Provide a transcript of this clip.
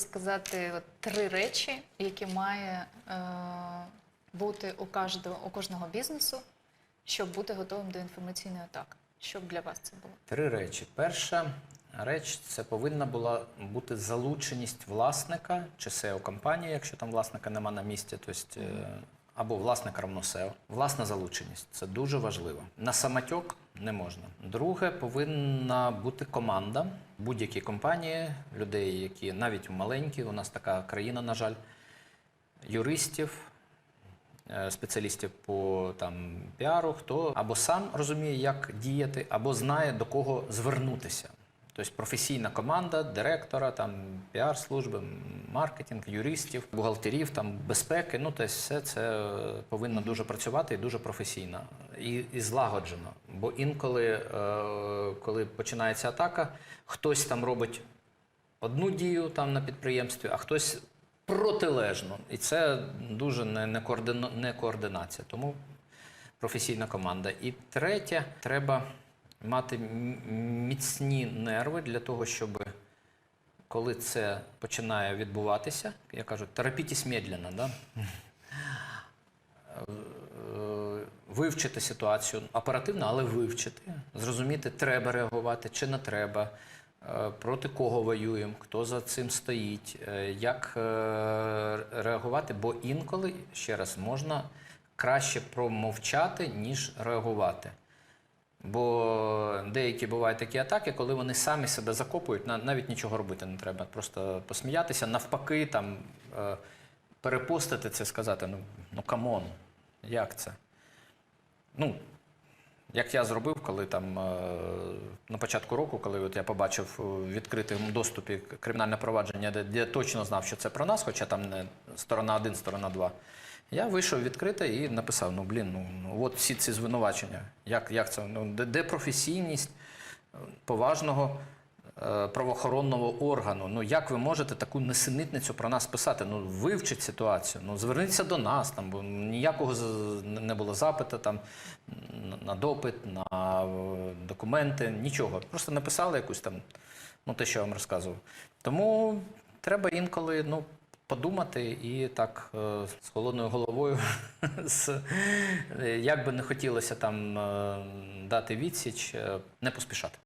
сказати от, три речі, які має е, бути у кожного, у кожного бізнесу, щоб бути готовим до інформаційної атаки. Що б для вас це було? Три речі. Перша реч це повинна була бути залученість власника чи SEO компанії, якщо там власника нема на місці, тобто, е, або власник равно SEO. Власна залученість це дуже важливо. На самотьок не можна. Друге, повинна бути команда будь-якій компанії, людей, які навіть маленькі, у нас така країна, на жаль, юристів, е, спеціалістів по там піару, хто або сам розуміє, як діяти, або знає до кого звернутися. Тобто професійна команда директора, там піар-служби, маркетинг, юристів, бухгалтерів, там безпеки. Ну тобто все це е, повинно дуже працювати і дуже професійно і, і злагоджено. Бо інколи, е, коли починається атака, хтось там робить одну дію там на підприємстві, а хтось протилежну. І це дуже не, не, координо, не координація. Тому професійна команда. І третє, треба мати міцні нерви для того, щоб коли це починає відбуватися, я кажу, терапітісь медленно, да? Е, вивчити ситуацію оперативно, але вивчити, зрозуміти, треба реагувати чи не треба, е, проти кого воюємо, хто за цим стоїть, е, як е, реагувати, бо інколи, ще раз, можна краще промовчати, ніж реагувати. Бо деякі бувають такі атаки, коли вони самі себе закопують, навіть нічого робити не треба. Просто посміятися, навпаки, там е, перепостити це, сказати: ну, ну камон, як це? Ну, як я зробив, коли там е, на початку року, коли от я побачив у відкритому доступі кримінальне провадження, де, я точно знав, що це про нас, хоча там не сторона 1, сторона 2. Я вийшов відкрито і написав: ну блін, ну, ну от всі ці звинувачення. Як, як це? Ну, де, де професійність е, поважного е, правоохоронного органу? Ну як ви можете таку несенітницю про нас писати? Ну вивчіть ситуацію, ну зверніться до нас, там бо ніякого не було запиту там на- допит, на е, документи, нічого. Просто написали якусь там, ну те, що я вам розказував. Тому треба інколи, ну. Подумати і так е, з холодною головою, як би не хотілося там е, дати відсіч, е, не поспішати.